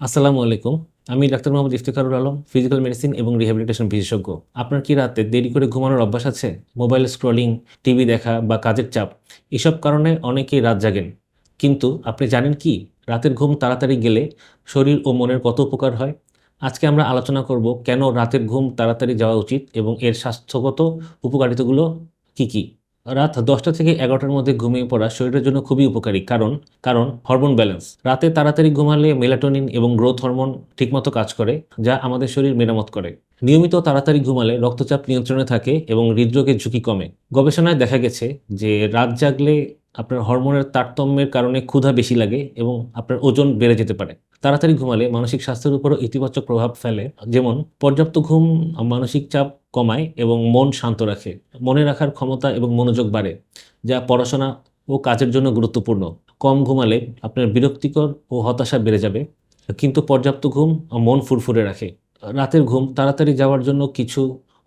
আসসালামু আলাইকুম। আমি doctor Mohammad Iftekharul Alam physical medicine এবং রিহ্যাবিলিটেশন বিশেষজ্ঞ। আপনার কি রাতে দেরি করে ঘুমানোর অভ্যাস আছে? মোবাইল স্ক্রলিং টিভি দেখা বা কাজের চাপ, এসব কারণে অনেকেই রাত জাগেন। কিন্তু আপনি জানেন কি, রাতের ঘুম তাড়াতাড়ি গেলে শরীর ও মনের কত উপকার হয়? আজকে আমরা আলোচনা করব কেন রাতের ঘুম তাড়াতাড়ি যাওয়া উচিত এবং এর স্বাস্থ্যগত উপকারিতাগুলো কি কি? রাত দশটা থেকে এগারোটার মধ্যে ঘুমিয়ে পড়া শরীরের জন্য খুবই উপকারী। কারণ কারণ হরমোন ব্যালেন্স রাতে তাড়াতাড়ি ঘুমালে মেলাটোনিন এবং গ্রোথ হরমোন ঠিকমতো কাজ করে, যা আমাদের শরীর মেরামত করে। নিয়মিত তাড়াতাড়ি ঘুমালে রক্তচাপ নিয়ন্ত্রণে থাকে এবং হৃদরোগের ঝুঁকি কমে। গবেষণায় দেখা গেছে যে রাত জাগলে আপনার হরমোনের তারতম্যের কারণে ক্ষুধা বেশি লাগে এবং আপনার ওজন বেড়ে যেতে পারে। তাড়াতাড়ি ঘুমালে মানসিক স্বাস্থ্যের উপরও ইতিবাচক প্রভাব ফেলে। যেমন, পর্যাপ্ত ঘুম মানসিক চাপ কমায় এবং মন শান্ত রাখে। মনে রাখার ক্ষমতা এবং মনোযোগ বাড়ে, যা পড়াশোনা ও কাজের জন্য গুরুত্বপূর্ণ। কম ঘুমালে আপনার বিরক্তিকর ও হতাশা বেড়ে যাবে, কিন্তু পর্যাপ্ত ঘুম মন ফুরফুরে রাখে। রাতের ঘুম তাড়াতাড়ি যাওয়ার জন্য কিছু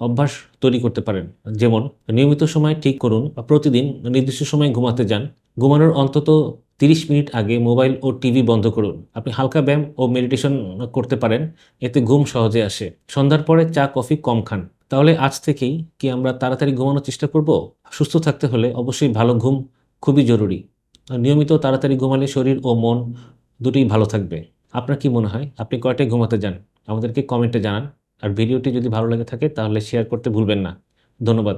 অভ্যাস তৈরি করতে পারেন। যেমন, নিয়মিত সময় ঠিক করুন বা প্রতিদিন নির্দিষ্ট সময় ঘুমাতে যান। ঘুমানোর অন্তত তিরিশ মিনিট আগে মোবাইল ও টিভি বন্ধ করুন। আপনি হালকা ব্যায়াম ও মেডিটেশন করতে পারেন। এতে ঘুম সহজে আসে। সন্ধ্যার পরে চা, কফি কম খান। তাহলে আজ থেকেই কি আমরা তাড়াতাড়ি ঘুমানোর চেষ্টা করব? সুস্থ থাকতে হলে অবশ্যই ভালো ঘুম খুবই জরুরি। নিয়মিত তাড়াতাড়ি ঘুমালে শরীর ও মন দুটোই ভালো থাকবে। আপনার কি মনে হয়? আপনি কয়টায় ঘুমাতে যান? আমাদেরকে কমেন্টে জানান। আর ভিডিওটি যদি ভালো লাগে থাকে তাহলে শেয়ার করতে ভুলবেন না। ধন্যবাদ।